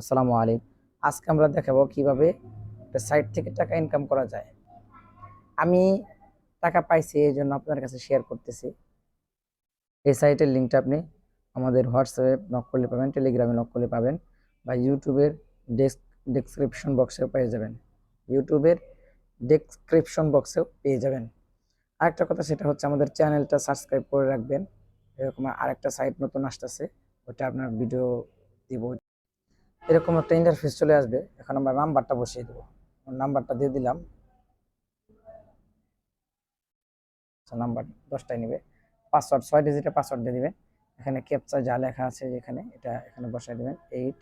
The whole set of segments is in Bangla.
আসসালামু আলাইকুম। আজকে আমরা দেখাবো কীভাবে একটা সাইট থেকে টাকা ইনকাম করা যায়। আমি টাকা পাইছি এই জন্য আপনার কাছে শেয়ার করতেছি। এই সাইটের লিঙ্কটা আপনি আমাদের হোয়াটসঅ্যাপে নক করলে পাবেন টেলিগ্রামে নক করলে পাবেন বা ইউটিউবের ডেস্ক ডেসক্রিপশন বক্সেও পেয়ে যাবেন। ইউটিউবের ডেসক্রিপশন বক্সেও পেয়ে যাবেন। আরেকটা কথা সেটা হচ্ছে আমাদের চ্যানেলটা সাবস্ক্রাইব করে রাখবেন। এরকম আরেকটা সাইট নতুন আসতেছে, ওটা আপনার ভিডিও দিব। এরকম একটা ইন্টারফেস চলে আসবে। এখন আমরা নাম্বারটা বসিয়ে দেবো। নাম্বারটা দিয়ে দিলাম। নাম্বার দশটায় নেবে। পাসওয়ার্ড ছয় ডিজিটের পাসওয়ার্ড দিয়ে দিবেন এখানে ক্যাপচা যা লেখা আছে যেখানে, এটা এখানে বসাই দেবেন। Eight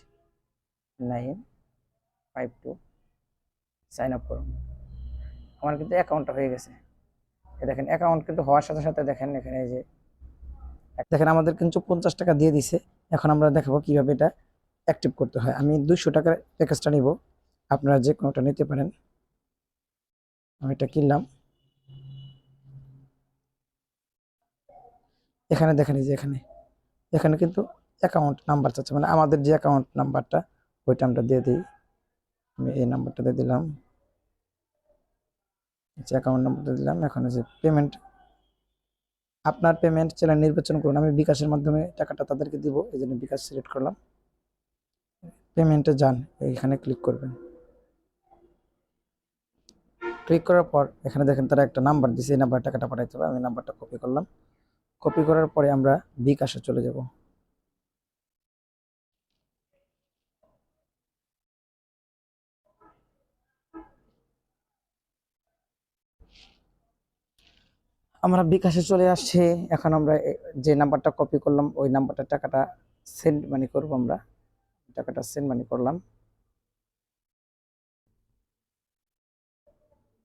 nine five two sign up করুন। আমার কিন্তু অ্যাকাউন্টটা হয়ে গেছে। দেখেন অ্যাকাউন্ট কিন্তু হওয়ার সাথে সাথে দেখেন, এখানে যে, দেখেন আমাদের কিন্তু পঞ্চাশ টাকা দিয়ে দিছে। এখন আমরা দেখাবো কীভাবে এটা অ্যাক্টিভ করতে হয়। আমি দুশো টাকার প্যাকেজটা নিব। আপনারা যে কোনোটা নিতে পারেন। আমি এটা কিনলাম। এখানে দেখেন যে এখানে। এখানে কিন্তু অ্যাকাউন্ট নাম্বার চাচ্ছে। মানে আমাদের যে অ্যাকাউন্ট নাম্বারটা ওইটা আমরা দিয়ে দিই। আমি এই নাম্বারটা দিয়ে দিলাম। যে অ্যাকাউন্ট নাম্বারটা দিলাম। এখন যে পেমেন্ট আপনার পেমেন্ট চ্যানেল নির্বাচন করুন। আমি বিকাশের মাধ্যমে টাকাটা তাদেরকে দিব। এই জন্য বিকাশ সিলেক্ট করলাম। পেমেন্টে যান এখানে ক্লিক করবেন। ক্লিক করার পর এখানে দেখেন তারা একটা নাম্বার দিছে, এই নাম্বার টাকাটা পাঠাইতে হবে, আমি নাম্বারটা কপি করলাম। কপি করার পরে আমরা বিকাশে চলে যাব। আমরা বিকাশে চলে আসছি, এখন আমরা যে নাম্বারটা কপি করলাম, ওই নাম্বারটা টাকাটা সেন্ড মানি করব আমরা। টাকাটা সেন্ড মানি করলাম।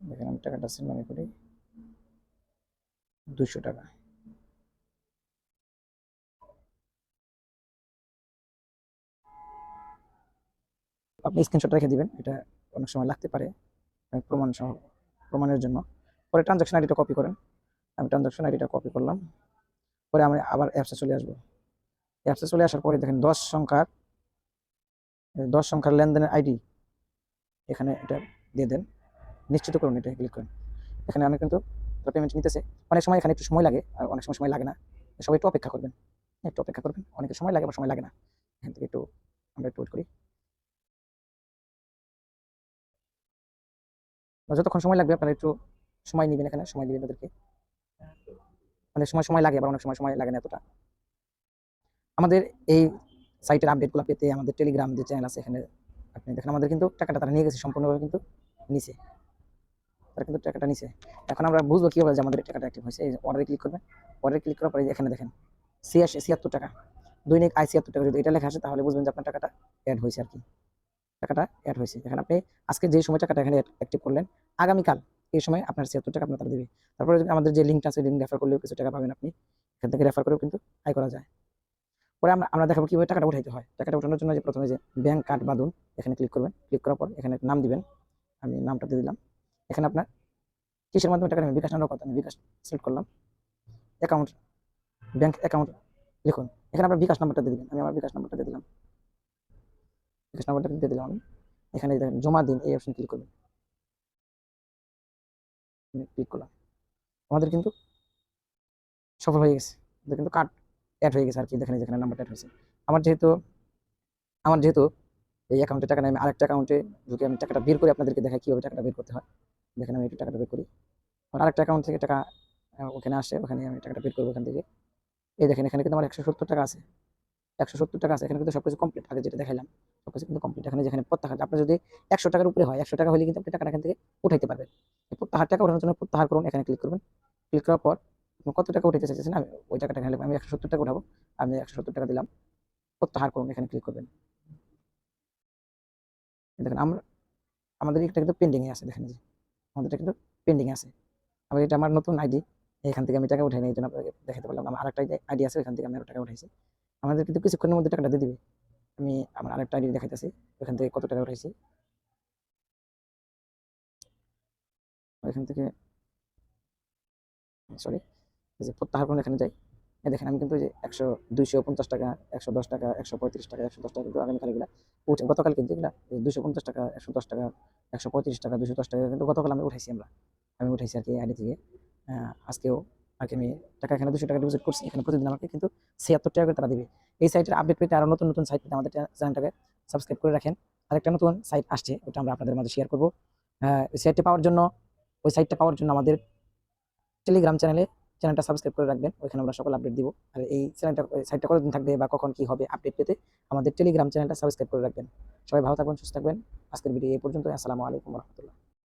দেখেন আমি টাকাটা সেন্ড মানি করি। দুশো টাকা। আপনি স্ক্রিনশট রেখে দিবেন, এটা অনেক সময় লাগতে পারে। প্রমাণ সহ, প্রমাণের জন্য। পরে ট্রানজাকশন আইডিটা কপি করেন। আমি ট্রানজাকশন আইডিটা কপি করলাম। পরে আমি আবার অ্যাপসে চলে আসব। অ্যাপসে চলে আসার পরে দেখেন দশ সংখ্যার দশ সংখ্যার লেনদেনের আইডি এখানে এটা দিয়ে দেন। নিশ্চিত করুন এটা ক্লিক করেন। এখানে আমি কিন্তু পেমেন্ট নিতেছে। অনেক সময় এখানে একটু সময় লাগে, আর অনেক সময় সময় লাগে না। সবাই একটু অপেক্ষা করবেন। একটু অপেক্ষা করবেন অনেকের সময় লাগে বা সময় লাগে না। এখান থেকে একটু আমরা একটু করি। যতক্ষণ সময় লাগবে আপনারা একটু সময় নেবেন এখানে, সময় দিবেন তাদেরকে। অনেক সময় সময় লাগে, আবার অনেক সময় সময় লাগে না এতটা। আমাদের এই সাইটের আপডেটগুলো পেতে আমাদের টেলিগ্রাম যে চ্যানেল আছে এখানে আপনি দেখেন, আমাদের কিন্তু টাকাটা তারা নিয়ে গেছে, সম্পূর্ণভাবে কিন্তু নিচে তারা কিন্তু টাকাটা নিচে এখন আমরা বুঝব কীভাবে যে আমাদের টাকাটা অ্যাক্টিভ হয়েছে। এই অর্ডারে ক্লিক করবেন। অর্ডারে ক্লিক করার পরে এখানে দেখেন, ছিয়াশি, ছিয়াত্তর টাকা। দৈনিক আয় ছিয়াত্তর টাকা। যদি এটা লেখা আসে, তাহলে বুঝবেন যে আপনার টাকাটা অ্যাড হয়েছে আর কি টাকাটা অ্যাড হয়েছে। এখানে আপনি আজকে যে সময় টাকাটা এখানে অ্যাক্টিভ করলেন, আগামীকাল এই সময় আপনার ছিয়াত্তর টাকা আপনার তারা দেবে। তারপরে আমাদের যে লিঙ্কটা আছে লিঙ্ক রেফার করলেও কিছু টাকা পাবেন আপনি। এখান থেকে রেফার করেও কিন্তু আয় করা যায়। পরে আমরা আমরা দেখাবো কীভাবে টাকাটা উঠাইতে হয়। টাকাটা উঠানোর জন্য যে প্রথমে যে ব্যাংক কার্ড বাঁধুন এখানে ক্লিক করবেন। ক্লিক করার পর এখানে নাম দিবেন। আমি নামটা দিয়ে দিলাম। এখানে আপনার কিসের মাধ্যমে টাকা বিকাশ নাম্বার কত? আমি বিকাশ সিলেক্ট করলাম। অ্যাকাউন্ট ব্যাংক অ্যাকাউন্ট লিখুন। এখানে আপনার বিকাশ নাম্বারটা দিয়ে দিবেন। আমি আমার বিকাশ নাম্বারটা দিয়ে দিলাম। বিকাশ নাম্বারটা দিয়ে দিলাম আমি। এখানে জমা দিন, এই অপশন ক্লিক করবেন। ক্লিক করলাম। আমাদের কিন্তু সফল হয়ে গেছে। কিন্তু কার্ড অ্যাড হয়ে গেছে আর কি দেখেন যেখানে নাম্বারটা অ্যাড হয়েছে। আমার যেহেতু আমার যেহেতু এই অ্যাকাউন্টে টাকা নেই, আমি আরেকটা অ্যাকাউন্টে যদি আমি টাকাটা বের করে, আপনাদেরকে দেখাই কীভাবে টাকাটা বের করতে হয়। দেখেন আমি একটু টাকাটা বের করি। আরেকটা অ্যাকাউন্ট থেকে টাকা ওখানে আসে, ওখানে আমি টাকাটা বের করব ওখান থেকে। এই দেখেন, এখানে কিন্তু আমার একশো সত্তর টাকা আছে। একশো সত্তর টাকা আছে, এখানে কিন্তু সব কিছু কমপ্লিট আগে যেটা দেখাইলাম সব কিছু কিন্তু কমপ্লিট এখানে যেখানে প্রত্যাহার আপনার যদি একশো টাকার উপরে হয়, একশো টাকা হলে কিন্তু আপনি টাকাটা এখান থেকে উঠাইতে পারবেন। প্রত্যাহার টাকা ওঠানোর জন্য প্রত্যাহার করুন, এখানে ক্লিক করবেন। ক্লিক করার পর কত টাকা উঠাইতে চাইছেন আমি ওই টাকাটা এখানে আমি একশো সত্তর টাকা উঠাবো। আমি একশো সত্তর টাকা দিলাম। প্রত্যাহার করুন, এখানে ক্লিক করবেন। দেখেন, আমরা আমাদের এটা কিন্তু পেন্ডিংয়ে আছে, দেখেন আমাদের এটা কিন্তু পেন্ডিংয়ে আছে। আবার এটা আমার নতুন আইডি এখান থেকে আমি টাকা উঠাই এই জন্য আপনাকে দেখাতে পারলাম আমার আরেকটা আইডি আছে এখান থেকে আমি টাকা উঠাইছি। আমাদের কিন্তু কিছুক্ষণের মধ্যে টাকাটা দিয়ে দিবে। আমি আমার আরেকটা আইডি দেখাইতেছি। ওখান থেকে কত টাকা উঠাইছি? এখান থেকে সরি এই যে প্রত্যাহার করুন এখানে যাই। দেখেন, আমি কিন্তু যে একশো, দুইশো পঞ্চাশ টাকা, একশো দশ টাকা, একশো পঁয়ত্রিশ টাকা, একশো দশ টাকা কিন্তু আগামীকাল এগুলা উঠে গতকাল কিন্তু এগুলা দুশো পঞ্চাশ টাকা, একশো দশ টাকা, একশো পঁয়ত্রিশ টাকা দুশো দশ টাকা কিন্তু গতকাল আমি উঠাইছি আমরা। আমি উঠাইছি আর কি আইডি থেকে। আজকেও আর কি আমি টাকা এখানে দুশো টাকা ডিপোজিট করছি। এখানে প্রতিদিন আমাকে কিন্তু ছিয়াত্তর টাকা করে তারা দিবে। এই সাইটের আপডেট পেতে আরও নতুন নতুন সাইট পেতে আমাদের চ্যানেলটাকে সাবস্ক্রাইব করে রাখেন। আরেকটা নতুন সাইট আসছে, ওটা আমরা আপনাদের মাঝে শেয়ার করব। সাইটটা পাওয়ার জন্য ওই সাইটটা পাওয়ার জন্য আমাদের টেলিগ্রাম চ্যানেলে চ্যানেলটা সাবস্ক্রাইব করে রাখবেন, ওইখানে আমরা সকল আপডেট দিব। আর এই চ্যানেলটা সাইটটা কতদিন থাকবে বা কখন কি হবে আপডেট পেতে আমাদের টেলিগ্রাম চ্যানেলটা সাবস্ক্রাইব করে রাখবেন। সবাই ভালো থাকবেন, সুস্থ থাকবেন। আজকের ভিডিও এই পর্যন্ত আসসালামু আলাইকুম রহমতুল্লাহ।